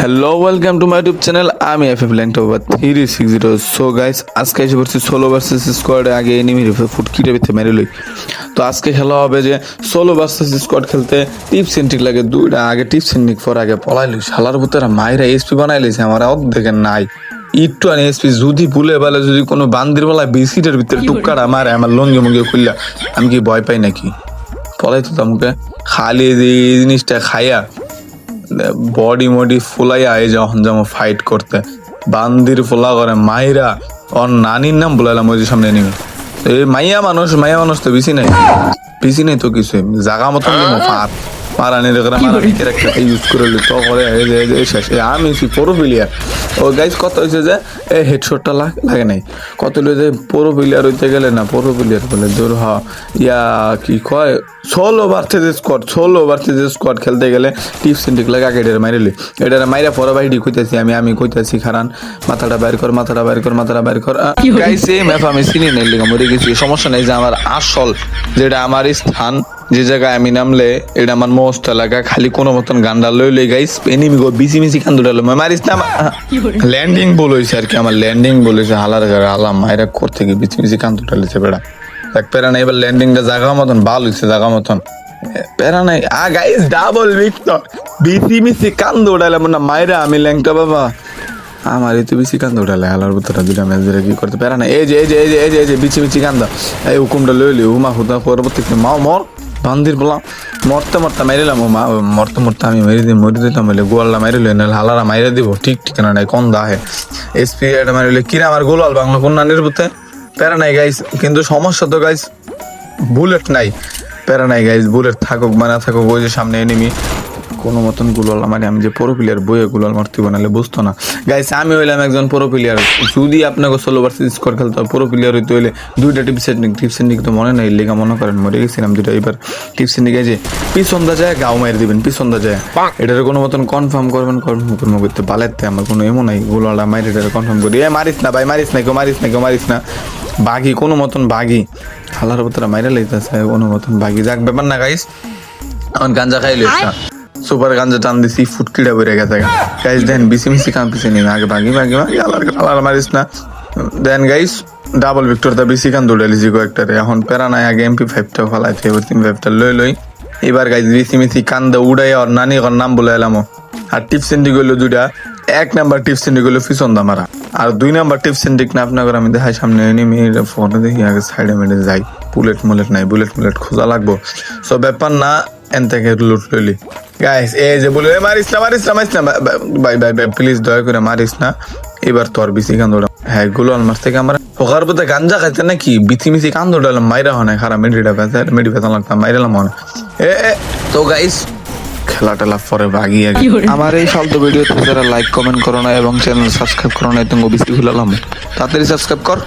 Hello welcome to my YouTube channel আমি F F ল্যাংটো three six zero so guys আজকে এসে পড়ছি solo versus স্কোয়াডে আগে এনিমি ফুটকিটে ভিতরে মেরে লই। তো আজকে খেলা হবে যে সোলো ভার্সেস স্কোয়াড খেলতে টিপ সেন্টিক লাগে। দুইটা আগে টিপ সেন্টিক পর আগে পলাই লই। শালার ভিতরে মাইরা এসপি বানাই লইছে আমার অর্ধেকে নাই। একটু আনি এসপি যদি ভুলে বেলা যদি কোনো বান্দির বেলা বিসিটের ভিতরে টুকাটা মারে আমার লঙ্গি মুঙ্গি খুললা। আমি কি ভয় পাই নাকি? পলাই তো তামুকে। খালি এই জিনিসটা খাইয়া বডি মডি ফুলাই আয় যখন যেমন ফাইট করতে। বান্দির ফুলা করে মাইরা ওর নানির নাম বলাইলাম ওই যে সামনে নিবে এই মাইয়া মানুষ মাইয়া মানুষ তো বেশি নাই। বেশি নাই তো কিছু জাগা মতন যেমন ফার মারানি রেখে মারা ভিতরে একটা ইউজ করে তো করে যে- শেষ। আমি সি পুরো প্লেয়ার ও গাইস কত হয়েছে যে এই হেডশটটা লাগে নাই। কত হলো যে পুরো প্লেয়ার হইতে গেলে না পুরো প্লেয়ার বলে দূর হ। ইয়া কি কয়? ষোলো ভার্সেস স্কোয়াড ষোলো ভার্সেস স্কোয়াড খেলতে গেলে টিপস সিন্ডিক লাগে আগে এটার মাইরে এটার মাইরা পরে বাইডি কইতেছি আমি আমি কইতেছি খারান মাথাটা বাইর কর মাথাটা বাইর কর মাথাটা বাইর কর। গাইস এই ম্যাপ আমি চিনি নাই লিগা মরে গেছি। সমস্যা নাই যে আমার আসল যেটা আমার স্থান যে জায়গায় আমি নামলে এটা আমার মস্ত এলাকা খালি কোনো মতন গান্ডা লই লই গাইস এনিমি গো বিসি মিসি কান দুটালো মারিস না ল্যান্ডিং বলেছে আর কি আমার ল্যান্ডিং বলেছে হালার গাড়ি হালাম মাইরা করতে গিয়ে বিসি মিসি কান দুটালেছে বেড়া। দেখ পেরা নাই এবার ল্যান্ডিংটা জায়গা মতন ভালো হয়েছে জায়গা মতন। পেরা নাই। আ গাইস ডাবল ভিক্টর বিসি মিসি কান দৌড়াইলাম না মাইরা আমি ল্যাংটা বাবা। আমার এই তো বেশি কান্দা উঠালে আলার ভিতরে দুটা ম্যাচ ধরে কি করতে পারে না এই যে এই যে এই যে এই যে এই যে বিচি বিচি কান্দা। এই হুকুমটা লইলি হুমা হুদা পরবর্তীতে মাও মর। বান্দির বললাম মরতে মরতে মারিলাম ও মা মরতে মরতে আমি মেরে দিই মরে দিতাম বলে গোয়ালটা মারিল নাহলে হালারা মাইরে দিব, ঠিক ঠিকানা নাই, কোন দাহে। এসপি এটা মারিলে কিরা আমার গোলাল বাংলা কোন নানির বুতে প্যারা নাই গাইস, কিন্তু সমস্যা তো গাইস, বুলেট নাই। প্যারা নাই গাইস, বুলেট থাকুক বা না থাকুক, ওই যে সামনে এনিমি কোনো মতন গুলাল মানে আমি যে প্রো প্লেয়ার বইয়ে গুলাল মারতে বানালে বুঝতো না। গাইস আমি হইলাম একজন প্রো প্লেয়ার যদি আপনাকে ষোলো ভার্সেস স্কোর খেলতে হয় প্রো প্লেয়ার হইতে হইলে দুইটা টিপ সেটিং টিপ সেটিং তো মনে নাই লেগা মনে করেন মরে গেছিলাম দুটা এবার টিপ সেটিং যে পিছন দা যায় গাও মারি দিবেন পিছন দা যায়। এটার কোনো মতন কনফার্ম করবেন কনফার্ম করব করতে বালাইতে আমার কোনো এমন নাই গুলালটা মারি এটা কনফার্ম করি। এ মারিস না ভাই মারিস না কেউ মারিস না কেউ মারিস না। বাঘি কোনো মতন বাঘি। খালার ভিতরে মাইরা লইতেছে কোনো মতন বাঘি। যাক ব্যাপার না গাইস এখন গাঞ্জা খাই লইছে সুপার গাঞ্জা টান দিছি, ফুট কিড়া বেড়ে গেছে গাইস দেন বিসি মিসি কাম পিছে নিন আগে ভাগি ভাগি ভাগি, আলার আলার মারিস না। দেন গাইস ডাবল ভিক্টর দা বিসি কান দৌড়ে লিছি কয়েকটারে। এখন প্যারা নাই, আগে এমপি ফাইভটা ফলাইছে এবার তিন ফাইভটা লই লই। এবার গাইস বিসি মিসি কান্দা উড়াই আর নানি ওর নাম বলে এলাম। আর টিপ সেন্ডি গেলো দুইটা, এক নাম্বার টিপ সেন্ডি গেলো পিছন দামারা আর দুই নাম্বার টিপ সেন্ডিক না আপনার আমি দেখাই সামনে এনিমি ফোনে দেখি, আগে সাইডে মেডে যাই। বুলেট মুলেট নাই বুলেট মুলেট খোঁজা লাগবো। সব ব্যাপার না এন থেকে লুট লইলি। গাইস এই যে বলে মারিস না মারিস না মারিস না। বাই বাই বাই প্লিজ দয়া করে মারিস না। এবার তোর বিসি কান দৌড়া হ্যাঁ গুলো মাস থেকে আমরা ওখার পথে গাঞ্জা খাইতে নাকি বিথি মিথি কান দৌড়ালাম মাইরা হয় না খারাপ মেডিটা বেঁচে মেডি বেতন লাগতাম মাইরালাম হয় না। এ এ তো গাইস খেলা টেলা পরে ভাগি আমার এই ফালতু ভিডিওতে যারা লাইক কমেন্ট করো না এবং চ্যানেল সাবস্ক্রাইব করো না তুমি বেশি ভুলালাম। তাড়াতাড়ি সাবস্ক্রাইব কর।